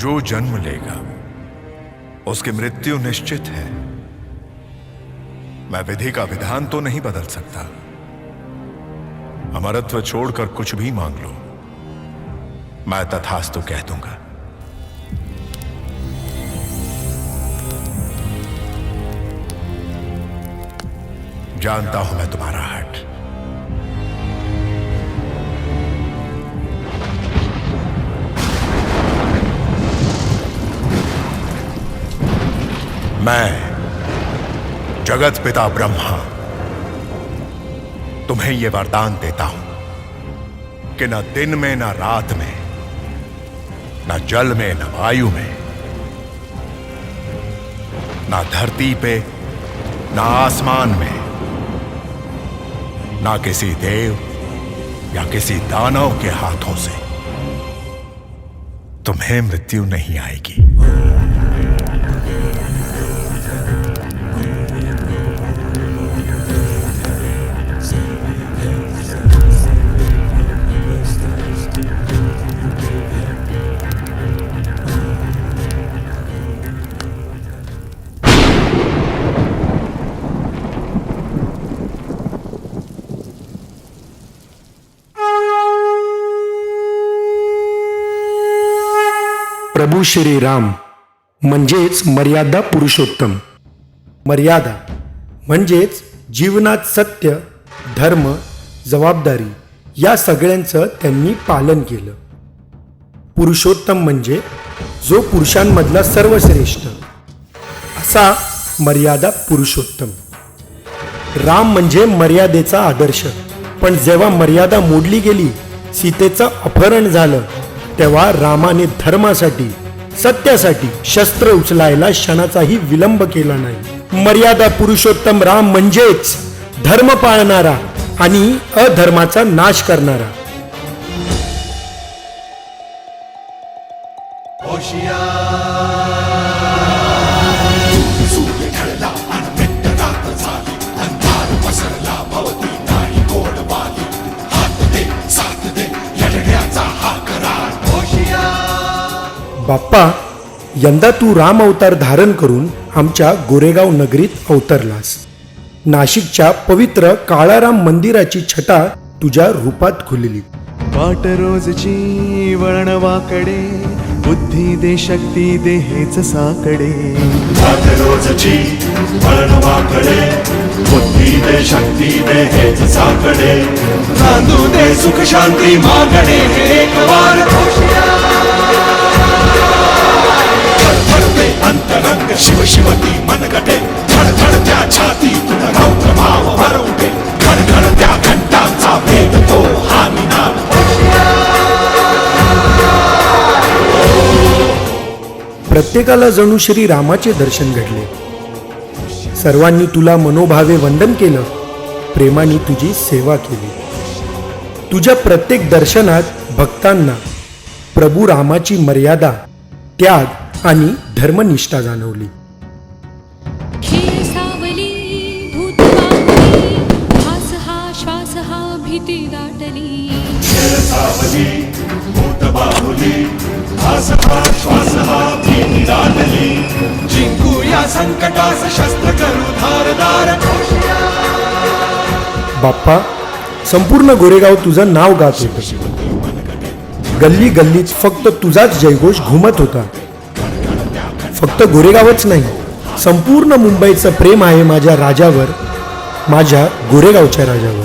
जो जन्म लेगा, उसकी मृत्यु निश्चित है। मैं विधि का विधान तो नहीं बदल सकता। अमरत्व छोड़कर कुछ भी मांग लो। मैं तथास्तु कह दूँगा। जानता हूँ मैं तुम्हारा हट। मैं, जगत पिता ब्रह्मा, तुम्हें यह वरदान देता हूँ कि न दिन में, न रात में, न जल में, न वायु में, न धरती पे, न आसमान में, ना किसी देव या किसी दानव के हाथों से तुम्हें मृत्यु नहीं आएगी। प्रभू श्री राम म्हणजेच मर्यादा पुरुषोत्तम. मर्यादा म्हणजेच जीवनात सत्य धर्म जबाबदारी या सगळ्यांचं त्यांनी पालन केलं. पुरुषोत्तम म्हणजे जो पुरुषांमधला सर्वश्रेष्ठ. असा मर्यादा पुरुषोत्तम. राम म्हणजे मर्यादेचा आदर्श. पण जेव्हा मर्यादा मोडली गेली सीतेचं अपहरण झालं तेव्हा रामाने धर्मासाठी सत्यासाठी शस्त्र उचलायला क्षणाचाही विलंब केला नाही. मर्यादा पुरुषोत्तम राम म्हणजेच धर्म पाळणारा आणि अधर्माचा नाश करणारा. बाप्पा यंदा तू राम अवतार धारण करून आमच्या गोरेगाव नगरीत अवतरलास. नाशिकच्या पवित्र काळाराम मंदिराची छटा तुझ्या रूपात खुलली. वाट रोजची वळणवाकडे बुद्धी दे शक्ती दे हेच साकडे. वाट रोजची वळणवाकडे बुद्धी दे शक्ती दे हेच साकडे. नांदू दे सुख शांती मागणे हे एक वार अंतरंग शिव शिवती मनगटे त्या छाती तुला प्रभाव भरवते त्या घंटांचा भेद तो हा निनाद प्रत्येकाला जणू श्री रामाचे दर्शन घडले सर्वांनी तुला मनोभावे वंदन केलं प्रेमाने तुझी सेवा केली तुझ्या प्रत्येक दर्शनात भक्तांना प्रभू रामाची मर्यादा त्याग आणि धर्मनिष्ठा जाणवली. हे हा हा हा हा संकटास शस्त्र करू धारदार बाप्पा संपूर्ण गोरेगाव तुझं नाव गात होतं गल्ली गल्लीत फक्त तुझाच जयघोष घुमत होता. फक्त गोरेगावच नाही संपूर्ण मुंबईचं प्रेम आहे माझ्या राजावर माझ्या गोरेगावच्या राजावर.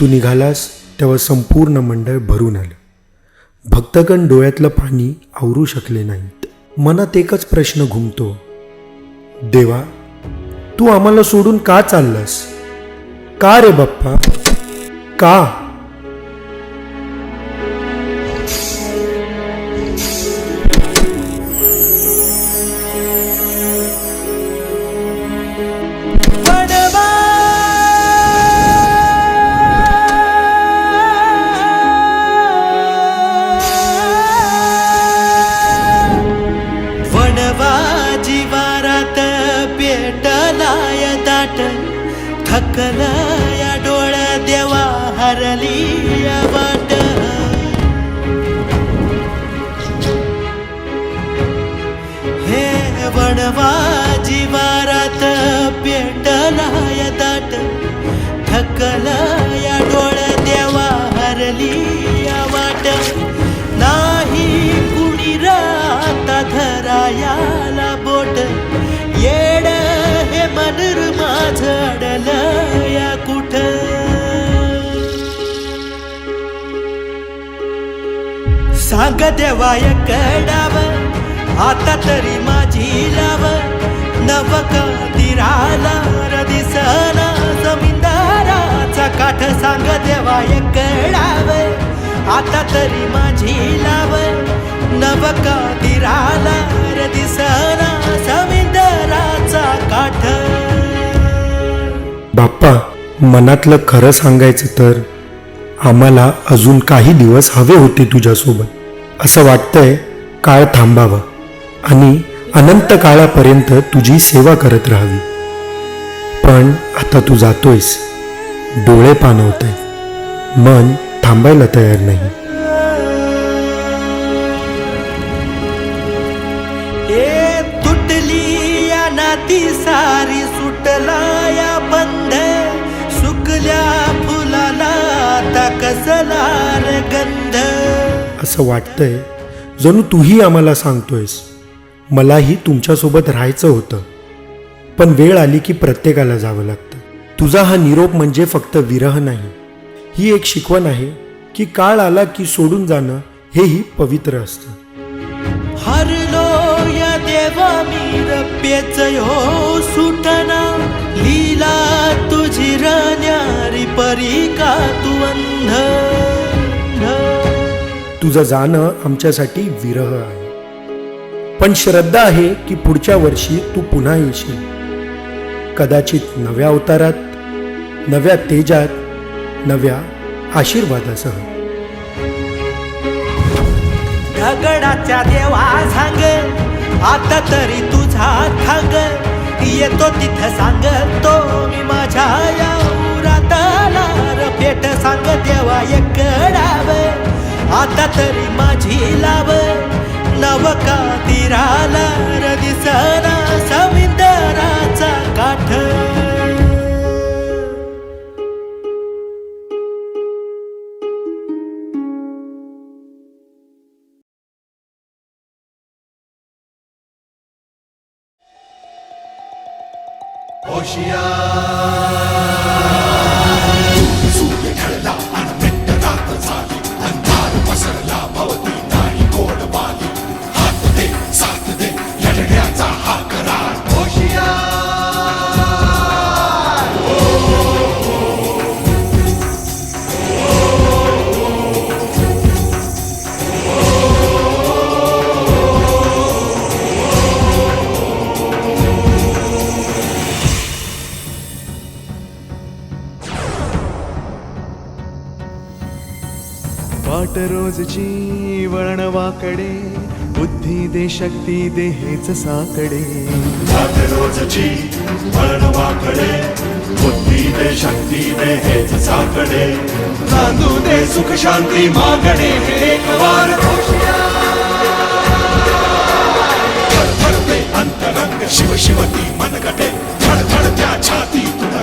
तू निघालास तेव्हा संपूर्ण मंडळ भरून आलं. भक्तगण डोळ्यातलं पाणी आवरू शकले नाहीत. मनात एकच प्रश्न घुमतो देवा तू आम्हाला सोडून का चाललास? का रे बाप्पा? का? थकल या डोळ्या देवा हरली या वाट. हे वडवा जीवारात पेट अग देवाय कडाव आता तरी माझी लाव. नवक दिराला दिसना जमीनदाराचा काठ सांग देवाय कडाव आता तरी माझी लाव. नवक दिराला दिसना जमीनदाराचा काठ. बाप्पा मनातलं खरं सांगायचं तर आम्हाला अजून काही दिवस हवे होते तुझ्यासोबत. असं वाटतंय काळ थांबावं आणि अनंत काळापर्यंत तुझी सेवा करत राहावी. पण आता तू जातोयस. डोळे पाणवत मन थांबायला तयार नाही. ए तुटली या नाती सारी सुटला या बंध. सुकल्या फुलाला आता कसला गंध? असं वाटतंय जणू तूही आम्हाला सांगतोयस. मलाही तुमच्यासोबत राहायचं होतं. पण वेळ आली की प्रत्येकाला जावं लागतं. तुझा हा निरोप म्हणजे फक्त विरह नाही. ही एक शिकवण आहे की काळ आला की सोडून जाणं हेही पवित्र असतं. हरलो या देवा मी रप्पेच हो सुटना तुझं जाणं आमच्यासाठी विरह आहे. पण श्रद्धा आहे की पुढच्या वर्षी तू पुन्हा येशील. कदाचित नव्या अवतारात नव्या तेजात नव्या आशीर्वादासह. दगडाच्या देवा सांग आता तरी तुझा खांग येतो तिथं सांगतो मी माझ्या या उराताला. पेट सांग देवा एकडाव आता तरी माझी लाव नवका तिराला दिसना समिंदराचा काठ वाट रोजची वळणवाकडे बुद्धी दे शक्ती दे हेच साकडे. वाट रोजची वळणवाकडे बुद्धी दे शक्ती दे हेच साकडे. नांदू दे सुख शांती मागणे एक वार अंतरंग शिव शिवती मनगटे धड त्या छाती तुला